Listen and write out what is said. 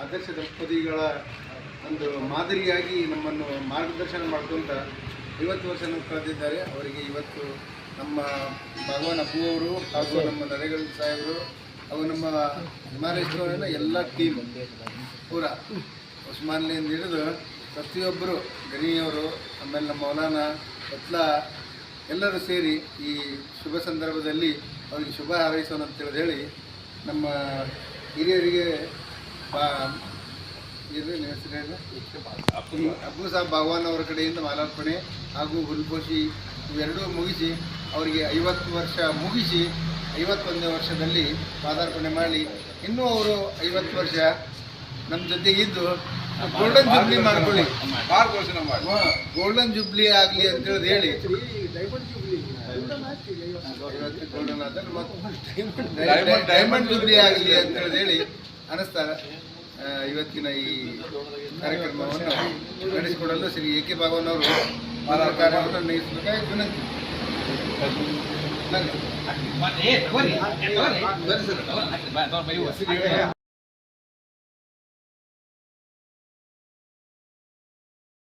ಆದರ್ಶ ದಂಪತಿಗಳ ಒಂದು ಮಾದರಿಯಾಗಿ ನಮ್ಮನ್ನು ಮಾರ್ಗದರ್ಶನ ಮಾಡ್ಕೊಂತ ಐವತ್ತು ವರ್ಷ ಕಳೆದಿದ್ದಾರೆ. ಅವರಿಗೆ ಇವತ್ತು ನಮ್ಮ ಭಗವಾನ್ ಅಪ್ಪು ಅವರು ಹಾಗೂ ನಮ್ಮ ನರೇಗಲ್ ಸಾಹೇಬರು ಹಾಗೂ ನಮ್ಮ ಹಿಮಾಲಯೇಶ್ವರನ ಎಲ್ಲ ಟೀಮ್ ಪೂರ ಉಸ್ಮಾನ್ಲಿಯಿಂದ ಹಿಡಿದು ಪ್ರತಿಯೊಬ್ಬರು ಗಣಿಯವರು, ಆಮೇಲೆ ನಮ್ಮ ಮೌಲಾನ ಎತ್ಲ ಎಲ್ಲರೂ ಸೇರಿ ಈ ಶುಭ ಸಂದರ್ಭದಲ್ಲಿ ಅವರಿಗೆ ಶುಭ ಹಾರೈಸೋಣ ಅಂತೇಳಿ ಹೇಳಿ ನಮ್ಮ ಹಿರಿಯರಿಗೆ ಅಬ್ಬು ಸಾಬ್ ಭಗವಾನ್ ಅವರ ಕಡೆಯಿಂದ ಮಾಲಾರ್ಪಣೆ ಹಾಗೂ ಹುಲ್ಪೋಷಿ ಇವೆರಡೂ ಮುಗಿಸಿ ಅವರಿಗೆ ಐವತ್ತು ವರ್ಷ ಮುಗಿಸಿ ಐವತ್ತೊಂದನೇ ವರ್ಷದಲ್ಲಿ ಪಾದಾರ್ಪಣೆ ಮಾಡಿ ಇನ್ನೂ ಅವರು ಐವತ್ತು ವರ್ಷ ನಮ್ಮ ಜೊತೆ ಇದ್ದು ಗೋಲ್ಡನ್ ಜುಬ್ಲಿ ಮಾಡ್ಕೊಳ್ಳಿ. ಗೋಲ್ಡನ್ ಜುಬ್ಲಿ ಆಗಲಿ ಅಂತೇಳಿ ಹೇಳಿ ಡೈಮಂಡ್ ಜುಬ್ಲಿ ಆಗಲಿ ಅಂತೇಳಿ ಹೇಳಿ. ಅನಿಸ್ತಾರೆ ಇವತ್ತಿನ ಈ ಕಾರ್ಯಕ್ರಮವನ್ನು ನಡೆಸಿಕೊಡಲು ಶ್ರೀ ಎ ಕೆ ಭಾಗವನ್ ಅವರು ಕಾರ್ಯವನ್ನು ನಿರ್ವಹಿಸಬೇಕಾಗಿ ವಿನಂತಿ. ತಗೋರಿ